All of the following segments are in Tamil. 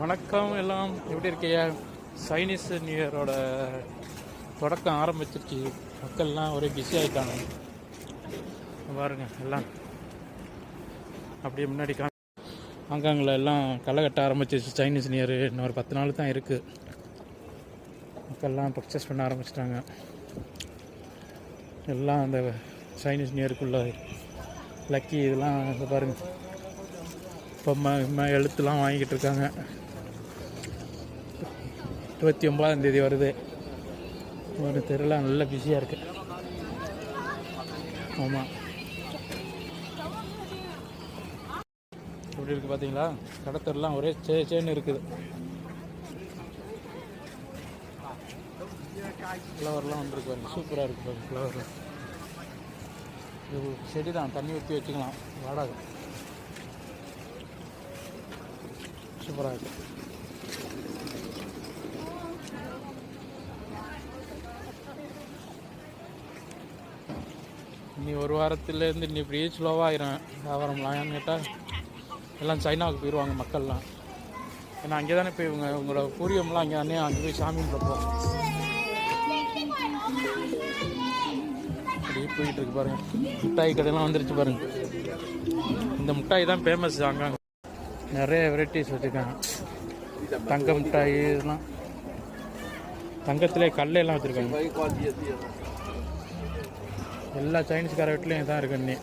வணக்கம் எல்லாம். எப்படி இருக்கையா? சைனீஸ் நியூ இயரோட தொடக்கம் ஆரம்பிச்சிருச்சு. மக்கள்லாம் ஒரே பிஸி ஆகிட்டாங்க பாருங்க எல்லாம். அப்படியே முன்னாடி கா ஹாங்காங்கில் எல்லாம் களை கட்ட ஆரம்பிச்சிருச்சு. சைனீஸ் நியூ இயர் இன்னும் ஒரு பத்து நாள் தான் இருக்குது மக்கள்லாம் பர்ச்சேஸ் பண்ண ஆரம்பிச்சிட்டாங்க. எல்லாம் அந்த சைனீஸ் நியூ இயருக்குள்ள லக்கி இதெல்லாம் பாருங்கள் பொம்மை எழுத்துலாம் வாங்கிக்கிட்டு இருக்காங்க. இருபத்தி ஒன்பதாம் தேதி வருது. ஒரு தெருலாம் நல்ல பிஸியாக இருக்குது ஆமாம் எப்படி இருக்குது பார்த்தீங்களா கடத்தெல்லாம் ஒரே சே சேன்னு இருக்குது. ஃப்ளவர்லாம் வந்துருக்கு பாருங்க. சூப்பராக இருக்குது பாருங்க ஃப்ளவர் இது செடி தான் தண்ணி ஊற்றி வச்சுக்கலாம். வாடாது சூப்பராக இருக்குது இனி ஒரு வாரத்துலேருந்து இன்னி இப்படியே ஸ்லோவாகிடும் வியாபாரம்லாம் ஏன்னு கேட்டால் எல்லாம் சைனாவுக்கு போயிடுவாங்க மக்கள்லாம். ஏன்னா அங்கே தானே போய் இவங்க உங்களோட பூரியம்லாம் அங்கே தானே அங்கே போய் சாமி பார்ப்போம் அப்படியே போயிட்டு இருக்கு பாருங்க. மிட்டாய் கடையெல்லாம் வந்துருச்சு பாருங்க. இந்த மிட்டாய் தான் ஃபேமஸ் அங்கே நிறைய வெரைட்டிஸ் வச்சுருக்காங்க. தங்க மிட்டாய் இதெல்லாம். தங்கத்திலே கல்லையெல்லாம் வச்சுருக்காங்க. எல்லா சைனீஸ்கார வீட்லேயும் இதான் இருக்கு இன்னி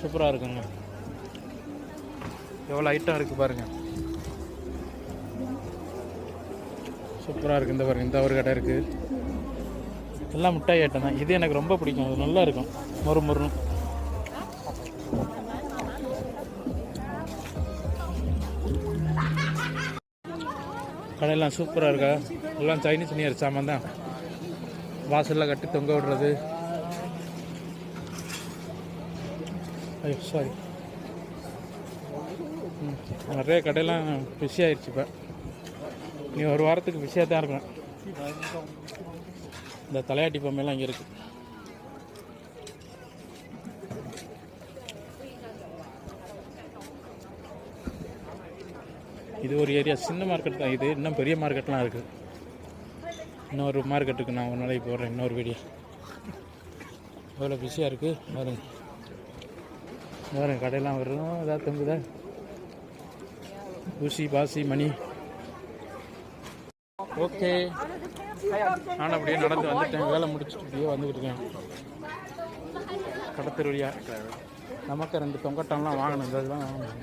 சூப்பராக இருக்குங்க எவ்வளோ ஐட்டம் இருக்குது பாருங்கள் சூப்பராக இருக்குது இந்த பாருங்கள் இந்த ஒரு கடை இருக்குது எல்லாம் மிட்டாய் ஐட்டம் தான். இது எனக்கு ரொம்ப பிடிக்கும். அது நல்லா இருக்கும். மொறு மொறுன்னு. கடையெல்லாம் சூப்பராக இருக்கா? எல்லாம் சைனீஸ் நியர் சாமான் தான். வாசலில் கட்டி தொங்க விடுறது. ஐயோ சாரி நிறைய கடையெல்லாம் பிஸி ஆயிடுச்சு இப்போ. நீ ஒரு வாரத்துக்கு பிஸியாக தான் இருக்கணும் இந்த தலையாட்டி பொம்மையெல்லாம் இங்கே இருக்குது இது ஒரு ஏரியா சின்ன மார்க்கெட் தான். இது இன்னும் பெரிய மார்க்கெட்லாம் இருக்குது இன்னொரு மார்க்கெட்டுக்கு நான் ஒரு நாளைக்கு போடுறேன் இன்னொரு வீடியோ எவ்வளோ பிஸியாக இருக்குது பாருங்க. பாருங்க கடையெல்லாம் வரும் ஏதாவது தொங்குதா? ஊசி பாசி மணி. ஓகே. நான் அப்படியே நடந்து வந்துட்டேன். வேலை முடிச்சுட்டு அப்படியே வந்துக்கிட்டு இருக்கேன். கடத்திருவியா? நமக்கு ரெண்டு தொங்கட்டம்லாம் வாங்கணும். இந்த இதெல்லாம் வாங்கணும்.